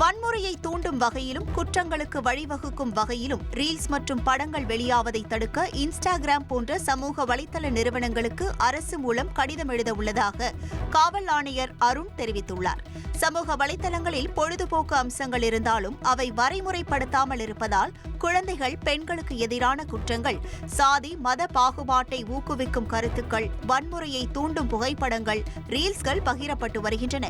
வன்முறையை தூண்டும் வகையிலும் குற்றங்களுக்கு வழிவகுக்கும் வகையிலும் ரீல்ஸ் மற்றும் படங்கள் வெளியாவதை தடுக்க இன்ஸ்டாகிராம் போன்ற சமூக வலைதள நிறுவனங்களுக்கு அரசு மூலம் கடிதம் எழுத உள்ளதாக காவல் ஆணையர் அருண் தெரிவித்துள்ளார். சமூக வலைதளங்களில் பொழுதுபோக்கு அம்சங்கள் இருந்தாலும் அவை வரைமுறைப்படுத்தாமல் இருப்பதால் குழந்தைகள் பெண்களுக்கு எதிரான குற்றங்கள் சாதி மத பாகுபாட்டை ஊக்குவிக்கும் கருத்துக்கள் வன்முறையை தூண்டும் புகைப்படங்கள் ரீல்ஸ்கள் பகிரப்பட்டு வருகின்றன.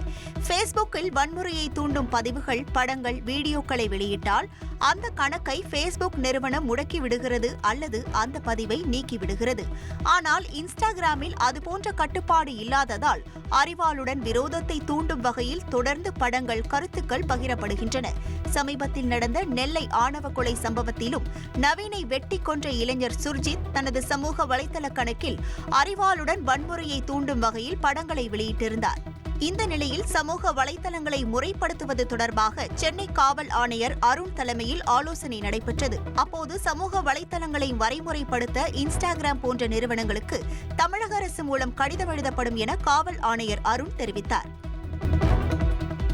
ஃபேஸ்புக்கில் வன்முறையை தூண்டும் பதிவுகள் படங்கள் வீடியோக்களை வெளியிட்டால் அந்த கணக்கை ஃபேஸ்புக் நிறுவனம் முடக்கி விடுகிறது அல்லது அந்த பதிவை நீக்கிவிடுகிறது ஆனால் இன்ஸ்டாகிராமில் அதுபோன்ற கட்டுப்பாடு இல்லாததால் அறிவாளுடன் விரோதத்தை தூண்டும் வகையில் தொடர்ந்து படங்கள் கருத்துக்கள் பகிரப்படுகின்றன. சமீபத்தில் நடந்த நெல்லை ஆணவ கொலை சம்பவத்திலும் நவீனை வெட்டி கொன்ற இளைஞர் சுர்ஜித் தனது சமூக வலைதள கணக்கில் அறிவாளுடன் வன்முறையை தூண்டும் வகையில் படங்களை வெளியிட்டிருந்தார். இந்த நிலையில் சமூக வலைதளங்களை முறைப்படுத்துவது தொடர்பாக சென்னை காவல் ஆணையர் அருண் தலைமையில் ஆலோசனை நடைபெற்றது. அப்போது சமூக வலைதளங்களை வரைமுறைப்படுத்த இன்ஸ்டாகிராம் போன்ற நிறுவனங்களுக்கு தமிழக அரசு மூலம் கடிதம் எழுதப்படும் என காவல் ஆணையர் அருண் தெரிவித்தார்.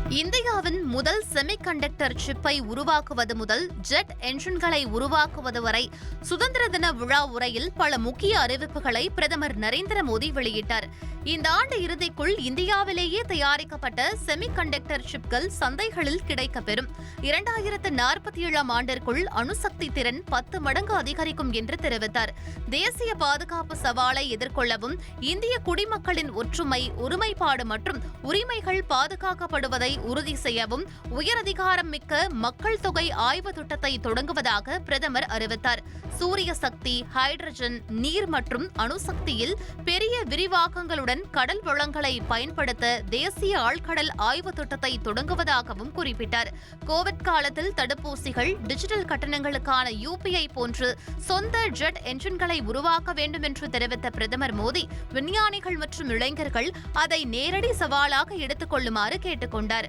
இந்தியாவின் முதல் செமிகண்டக்டர் சிப்பை உருவாக்குவது முதல் ஜெட் என்ஜின்களை உருவாக்குவது வரை சுதந்திர தின விழா உரையில் பல முக்கிய அறிவிப்புகளை பிரதமர் நரேந்திர மோடி வெளியிட்டார். இந்த ஆண்டு இறுதிக்குள் இந்தியாவிலேயே தயாரிக்கப்பட்ட செமிகண்டக்டர் சிப்கள் சந்தைகளில் கிடைக்கப்பெறும். இரண்டாயிரத்து நாற்பத்தி ஏழாம் ஆண்டிற்குள் அணுசக்தி திறன் பத்து மடங்கு அதிகரிக்கும் என்று தெரிவித்தார். தேசிய பாதுகாப்பு சவாலை எதிர்கொள்ளவும் இந்திய குடிமக்களின் ஒற்றுமை ஒருமைப்பாடு மற்றும் உரிமைகள் பாதுகாக்கப்படுவதை உறுதி செய்யவும் உயரதிகாரம் மிக்க மக்கள் தொகை ஆய்வு திட்டத்தை தொடங்குவதாக பிரதமர் அறிவித்தார். சூரிய சக்தி ஹைட்ரஜன் நீர் மற்றும் அணுசக்தியில் பெரிய விரிவாக்கங்களுடன் கடல் வளங்களை பயன்படுத்த தேசிய ஆழ்கடல் ஆய்வு திட்டத்தை தொடங்குவதாகவும் குறிப்பிட்டார். கோவிட் காலத்தில் தடுப்பூசிகள் டிஜிட்டல் கட்டணங்களுக்கான யூபிஐ போன்று சொந்த ஜெட் என்ஜின்களை உருவாக்க வேண்டும் என்று தெரிவித்த பிரதமர் மோடி விஞ்ஞானிகள் மற்றும் இளைஞர்கள் அதை நேரடி சவாலாக எடுத்துக் கொள்ளுமாறு கேட்டுக்கொண்டார்